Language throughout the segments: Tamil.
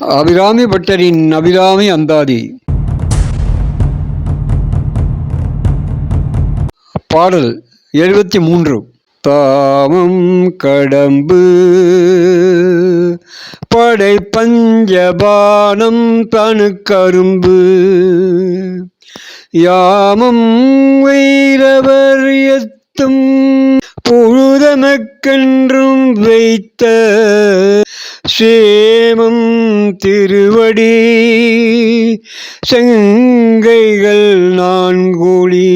அபிராமி பட்டரின் அபிராமி அந்தாதி. பாடல் எழுபத்தி மூன்று தாமம் கடம்பு. படை பஞ்சபானம் தனு கரும்பு யாமம் வைரவர் எத்தும் புழுதமக்கென்றும் வைத்த சேமம் திருவடி செங்கைகள் நான்கோழி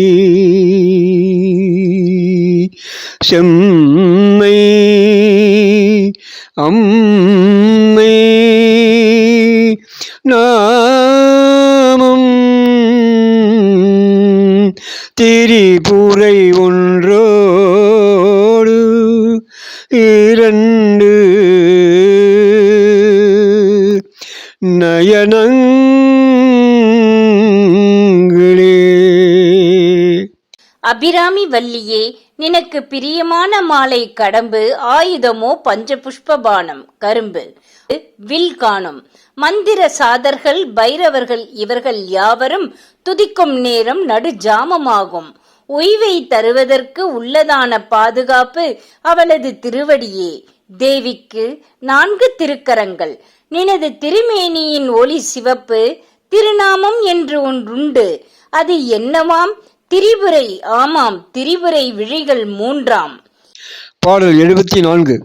செம்மை அம்மை நாமம் திரிபுரை ஒன்றோ நயனங்களே. அபிராமி வல்லியே நினக்கு பிரியமான மாலை கடம்பு ஆயுதமோ பஞ்ச புஷ்பபானம் கரும்பு. வில் காணும். மந்திர சாதர்கள் பைரவர்கள் இவர்கள் யாவரும் துதிக்கும் நேரம் நடு ஜாமமாகும் உய்வை தருவதற்கு உள்ளதான பாதுகாப்பு அவளது திருவடியே. தேவிக்கு நான்கு திருக்கரங்கள். நினது திருமேனியின் ஒளி சிவப்பு திருநாமம் என்று ஒன்றுண்டு. அது என்னவாம்? திரிபுரை ஆமாம் திரிபுரை விழிகள் மூன்றாம். பாடல் எழுபத்தி நான்கு.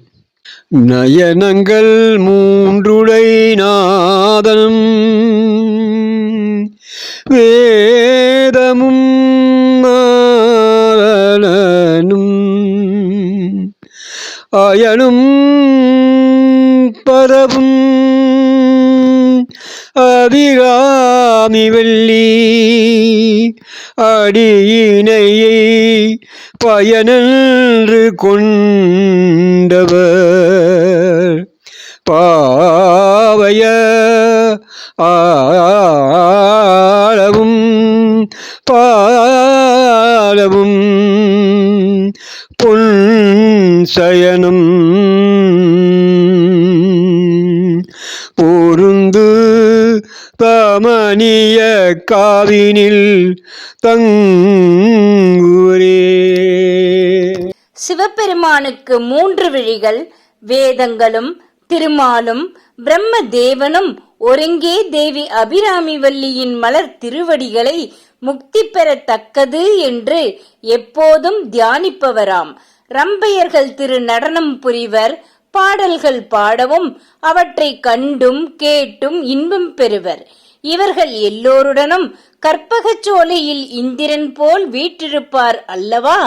நயனங்கள் மூன்றுடை நாதனம் அயனும் பரவும் அபிராமி வெள்ளி அடியினையை பயனன்று கொண்டவர். பாவைய ஆளவும் பாலவும் சயனம். பொருந்து தமனிய காவினில் தங்குரே சிவபெருமானுக்கு மூன்று விழிகள் வேதங்களும் திருமாலும் பிரம்ம தேவனும் ஒருங்கே தேவி அபிராமி வல்லியின் மலர் திருவடிகளை முக்தி பெறத்தக்கது என்று எப்போதும் தியானிப்பவராம். ரம்பையர்கள் திரு நடனம் புரிவர் பாடல்கள் பாடவும் அவற்றை கண்டும் கேட்டும் இன்பம் பெறுவர். இவர்கள் எல்லோருடனும் கற்பகச் சோலையில் இந்திரன் போல் வீற்றிருப்பார் அல்லவா?